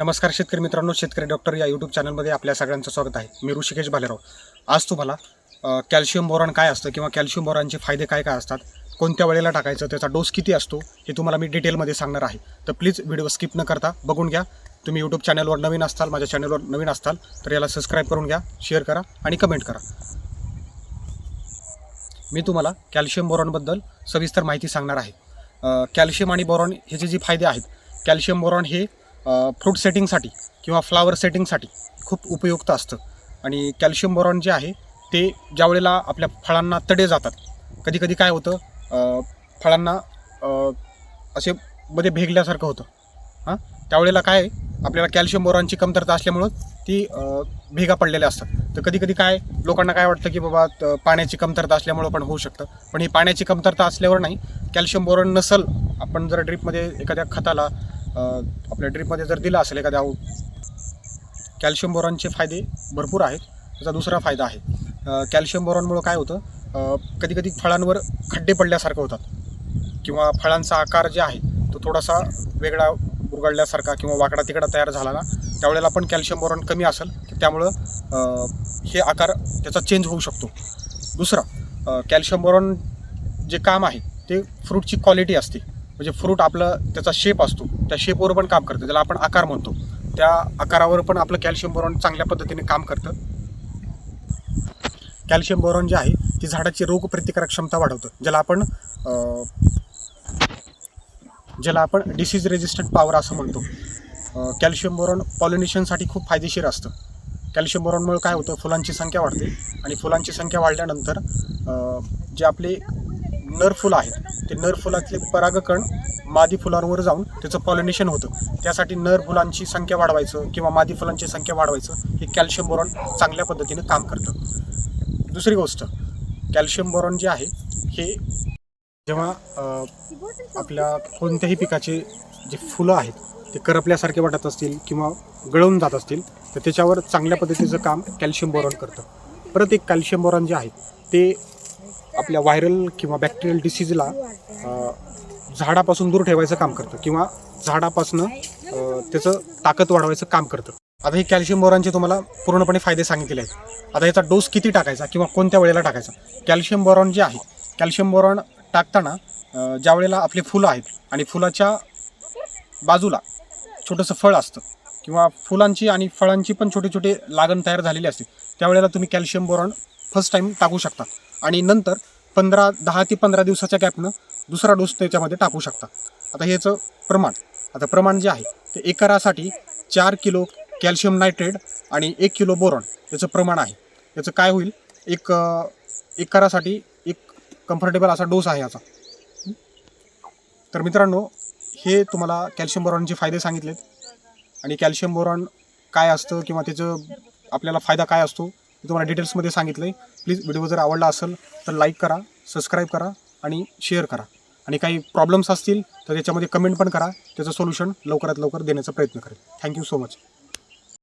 नमस्कार शेतकरी मित्रांनो शेतकरी डॉक्टर या यूट्यूब चॅनलमध्ये आपल्या सगळ्यांचं स्वागत आहे. मी ऋषिकेश भालेराव. आज तुम्हाला कॅल्शियम बोरॉन काय असतं किंवा कॅल्शियम बोरॉनचे फायदे काय काय असतात कोणत्या वेळेला टाकायचं त्याचा डोस किती असतो हे तुम्हाला मी डिटेलमध्ये सांगणार आहे. तर प्लीज व्हिडिओ स्किप न करता बघून घ्या. तुम्ही यूट्यूब चॅनलवर नवीन असताल माझ्या चॅनलवर नवीन असताल तर याला सबस्क्राईब करून घ्या शेअर करा आणि कमेंट करा. मी तुम्हाला कॅल्शियम बोरॉनबद्दल सविस्तर माहिती सांगणार आहे. कॅल्शियम आणि बोरॉन ह्याचे जे फायदे आहेत कॅल्शियम बोरॉन हे फ्रूट सेटिंगसाठी किंवा फ्लावर सेटिंगसाठी खूप उपयुक्त असतं. आणि कॅल्शियम बोरॉन जे आहे ते ज्या वेळेला आपल्या फळांना तडे जातात कधी कधी काय होतं फळांना असे मध्ये भेगल्यासारखं होतं. हां? त्यावेळेला काय आपल्याला कॅल्शियम बोरॉनची कमतरता असल्यामुळं ती भेगा पडलेल्या असतात. तर कधी कधी काय लोकांना काय वाटतं की बाबा पाण्याची कमतरता असल्यामुळं पण होऊ शकतं. पण ही पाण्याची कमतरता असल्यावर नाही कॅल्शियम बोरॉन नसल आपण जर ड्रीपमध्ये एखाद्या खताला आपल्या ड्रीपमध्ये जर दिला असेल एखाद्या कॅल्शियम बोरॉनचे फायदे भरपूर आहेत. त्याचा दुसरा फायदा आहे. कॅल्शियम बोरॉनमुळं काय होतं? कधी कधी फळांवर खड्डे पडल्यासारखं होतात. किंवा फळांचा आकार जे आहे तो थोडासा वेगळा बुरगळल्यासारखा किंवा वाकडा तिकडा तयार झाला ना त्यावेळेला पण कॅल्शियम बोरॉन कमी असेल तर त्यामुळं हे आकार त्याचा चेंज होऊ शकतो. दुसरं कॅल्शियम बोरॉन जे काम आहे ते फ्रूटची क्वालिटी असते. म्हणजे फ्रूट आपलं त्याचा शेप असतो. त्या शेपवर पण काम करतं. त्याला आपण आकार म्हणतो. त्या आकारावर पण आपलं कॅल्शियम बोरॉन चांगल्या पद्धतीने काम करतं. कॅल्शियम बोरॉन जे आहे ती झाडाची रोगप्रतिकारक क्षमता वाढवतं. ज्याला आपण ज्याला आपण डिसीज रेजिस्टंट पॉवर असं म्हणतो. कॅल्शियम बोरॉन पॉलिनेशनसाठी खूप फायदेशीर असतं. कॅल्शियम बोरॉनमुळे काय होतं? फुलांची संख्या वाढते. आणि फुलांची संख्या वाढल्यानंतर जे आपले नर फुलं आहेत. ते नर फुलातले परागकण मादी फुलांवर जाऊन त्याचं पॉलिनेशन होतं. त्यासाठी नर फुलांची संख्या वाढवायचं किंवा मादी फुलांची संख्या वाढवायचं हे कॅल्शियम बोरॉन चांगल्या पद्धतीनं काम करतं. दुसरी गोष्ट कॅल्शियम बोरॉन जे आहे हे जेव्हा आपल्या कोणत्याही पिकाचे जे फुलं आहेत ते करपल्यासारखे वाटत असतील किंवा गळून जात असतील तर त्याच्यावर चांगल्या पद्धतीचं काम कॅल्शियम बोरॉन करतं. परत एक कॅल्शियम बोरॉन जे आहे ते आपल्या व्हायरल किंवा बॅक्टेरियल डिसीजला झाडापासून दूर ठेवायचं काम करतं किंवा झाडापासनं त्याचं ताकद वाढवायचं काम करतं. आता हे कॅल्शियम बोरॉनचे तुम्हाला पूर्णपणे फायदे सांगितलेले आहेत. आता याचा डोस किती टाकायचा किंवा कोणत्या वेळेला टाकायचा? कॅल्शियम बोरॉन जे आहे कॅल्शियम बोरॉन टाकताना ज्या वेळेला आपले फुलं आहेत आणि फुलाच्या बाजूला छोटंसं फळ असतं किंवा फुलांची आणि फळांची पण छोटे छोटे लागण तयार झालेली असते त्यावेळेला तुम्ही कॅल्शियम बोरॉन फर्स्ट टाईम टाकू शकता आणि नंतर पंधरा दहा ते पंधरा दिवसाच्या गॅपनं दुसरा डोस त्याच्यामध्ये टाकू शकता आता ह्याचं प्रमाण आता प्रमाण जे आहे ते एकरासाठी चार किलो कॅल्शियम नायट्रेट आणि एक किलो बोरॉन याचं प्रमाण आहे. याचं काय होईल? एक एकरासाठी एक कम्फर्टेबल असा डोस आहे याचा. तर मित्रांनो हे तुम्हाला कॅल्शियम बोरॉनचे फायदे सांगितलेत. आणि कॅल्शियम बोरॉन काय असतं किंवा त्याचं आपल्याला फायदा काय असतो? मी तुम्हाला डिटेल्समध्ये सांगितलं आहे प्लीज व्हिडिओ जर आवडला असेल तर लाईक करा सबस्क्राईब करा आणि शेअर करा. आणि काही प्रॉब्लेम्स असतील तर त्याच्यामध्ये कमेंट पण करा. त्याचं सोल्युशन लवकरात लवकर देण्याचा प्रयत्न करेल थँक्यू सो मच